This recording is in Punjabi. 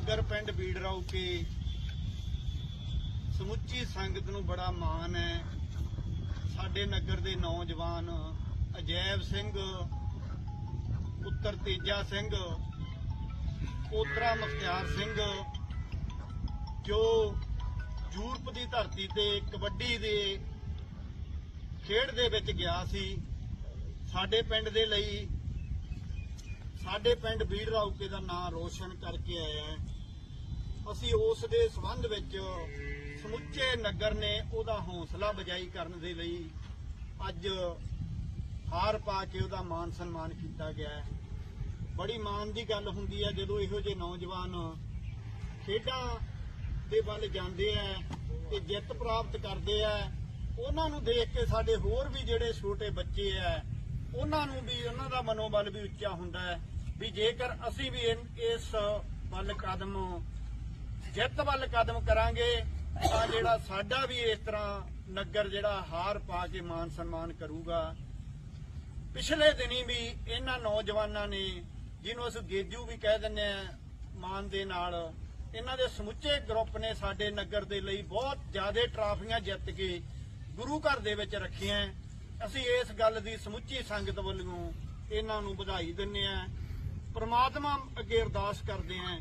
ਨਗਰ ਪਿੰਡ ਰੌਕੇ ਸਮੁੱਚੀ ਸੰਗਤ ਨੂੰ ਬੜਾ ਮਾਣ ਹੈ। ਸਾਡੇ ਨਗਰ ਦੇ ਨੌਜਵਾਨ ਅਜੈਬ ਸਿੰਘ, ਪੁੱਤਰ ਤੇਜਾ ਸਿੰਘ, ਪੋਤਰਾ ਮੁਖਤਿਆਰ ਸਿੰਘ, ਜੋ ਯੂਰਪ ਦੀ ਧਰਤੀ ਤੇ ਕਬੱਡੀ ਦੇ ਖੇਡ ਦੇ ਵਿੱਚ ਗਿਆ ਸੀ। ਸਾਡੇ ਪਿੰਡ ਦੇ ਲਈ ਸਾਡੇ ਪਿੰਡ ਬੀੜ ਰੌਕੇ ਦਾ ਨਾਮ ਰੋਸ਼ਨ ਕਰਕੇ ਆਇਆ ਹੈ ਅਸੀਂ ਉਸ ਦੇ ਸੰਬੰਧ ਵਿੱਚ ਸਮੁੱਚੇ ਨਗਰ ਨੇ ਉਹਦਾ ਹੌਸਲਾ ਬਜਾਈ ਕਰਨ ਦੇ ਲਈ ਅੱਜ ਹਾਰ ਪਾ ਕੇ ਉਹਦਾ ਮਾਨ ਸਨਮਾਨ ਕੀਤਾ ਗਿਆ ਹੈ। ਬੜੀ ਮਾਣ ਦੀ ਗੱਲ ਹੁੰਦੀ ਹੈ ਜਦੋਂ ਇਹੋ ਜਿਹੇ ਨੌਜਵਾਨ ਖੇਡਾਂ ਦੇ ਵੱਲ ਜਾਂਦੇ ਆ ਤੇ ਜਿੱਤ ਪ੍ਰਾਪਤ ਕਰਦੇ ਆ। ਉਹਨਾਂ ਨੂੰ ਦੇਖ ਕੇ ਸਾਡੇ ਹੋਰ ਵੀ ਜਿਹੜੇ ਛੋਟੇ ਬੱਚੇ ਆ ਉਹਨਾਂ ਨੂੰ ਵੀ, ਉਹਨਾਂ ਦਾ ਮਨੋਬਲ ਵੀ ਉੱਚਾ ਹੁੰਦਾ ਹੈ ਵੀ ਜੇਕਰ ਅਸੀਂ ਵੀ ਇਸ ਵੱਲ ਕਦਮ, ਜਿੱਤ ਵੱਲ ਕਦਮ ਕਰਾਂਗੇ, ਤਾਂ ਜਿਹੜਾ ਸਾਡਾ ਵੀ ਇਸ ਤਰ੍ਹਾਂ ਨਗਰ ਜਿਹੜਾ ਹਾਰ ਪਾ ਕੇ ਮਾਨ ਸਨਮਾਨ ਕਰੂਗਾ। ਪਿਛਲੇ ਦਿਨੀ ਵੀ ਇਹਨਾਂ ਨੌਜਵਾਨਾਂ ਨੇ, ਜਿਹਨੂੰ ਅਸੀਂ ਗੇਜੂ ਵੀ ਕਹਿ ਦਿੰਦੇ ਆ ਮਾਨ ਦੇ ਨਾਲ, ਇਹਨਾਂ ਦੇ ਸਮੁੱਚੇ ਗਰੁੱਪ ਨੇ ਸਾਡੇ ਨਗਰ ਦੇ ਲਈ ਬਹੁਤ ਜ਼ਿਆਦਾ ਟਰਾਫੀਆਂ ਜਿੱਤ ਕੇ ਗੁਰੂ ਘਰ ਦੇ ਵਿੱਚ ਰੱਖੀਆਂ। ਅਸੀਂ ਇਸ ਗੱਲ ਦੀ ਸਮੁੱਚੀ ਸੰਗਤ ਵੱਲੋਂ ਇਹਨਾਂ ਨੂੰ ਵਧਾਈ ਦਿੰਦੇ ਆ ਪ੍ਰਮਾਤਮਾ ਅੱਗੇ ਅਰਦਾਸ ਕਰਦੇ ਆ